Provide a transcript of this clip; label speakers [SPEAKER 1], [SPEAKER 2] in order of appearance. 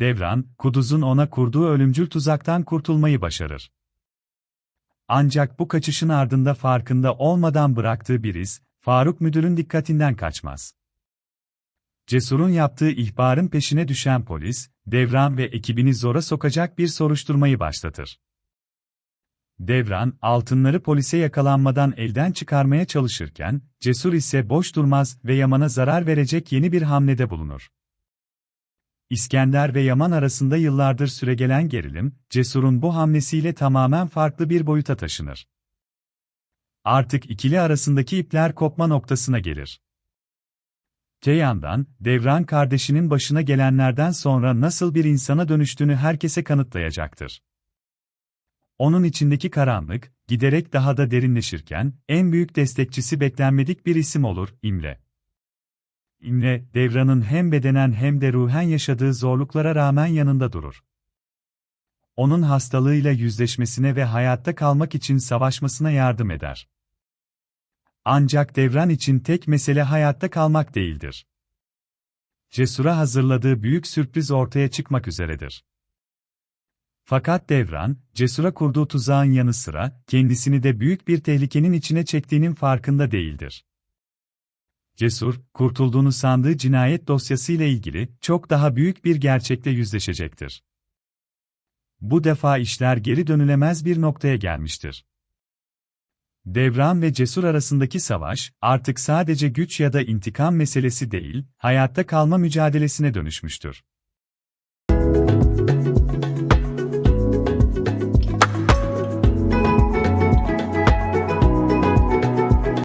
[SPEAKER 1] Devran, Kuduz'un ona kurduğu ölümcül tuzaktan kurtulmayı başarır. Ancak bu kaçışın ardında farkında olmadan bıraktığı bir iz, Faruk müdürün dikkatinden kaçmaz. Cesur'un yaptığı ihbarın peşine düşen polis, Devran ve ekibini zora sokacak bir soruşturmayı başlatır. Devran, altınları polise yakalanmadan elden çıkarmaya çalışırken, Cesur ise boş durmaz ve Yaman'a zarar verecek yeni bir hamlede bulunur. İskender ve Yaman arasında yıllardır süregelen gerilim, Cesur'un bu hamlesiyle tamamen farklı bir boyuta taşınır. Artık ikili arasındaki ipler kopma noktasına gelir. Te Devran kardeşinin başına gelenlerden sonra nasıl bir insana dönüştüğünü herkese kanıtlayacaktır. Onun içindeki karanlık, giderek daha da derinleşirken, en büyük destekçisi beklenmedik bir isim olur, İmre. İmre, Devran'ın hem bedenen hem de ruhen yaşadığı zorluklara rağmen yanında durur. Onun hastalığıyla yüzleşmesine ve hayatta kalmak için savaşmasına yardım eder. Ancak Devran için tek mesele hayatta kalmak değildir. Cesur'a hazırladığı büyük sürpriz ortaya çıkmak üzeredir. Fakat Devran, Cesur'a kurduğu tuzağın yanı sıra, kendisini de büyük bir tehlikenin içine çektiğinin farkında değildir. Cesur, kurtulduğunu sandığı cinayet dosyasıyla ilgili çok daha büyük bir gerçekle yüzleşecektir. Bu defa işler geri dönülemez bir noktaya gelmiştir. Devran ve Cesur arasındaki savaş, artık sadece güç ya da intikam meselesi değil, hayatta kalma mücadelesine dönüşmüştür.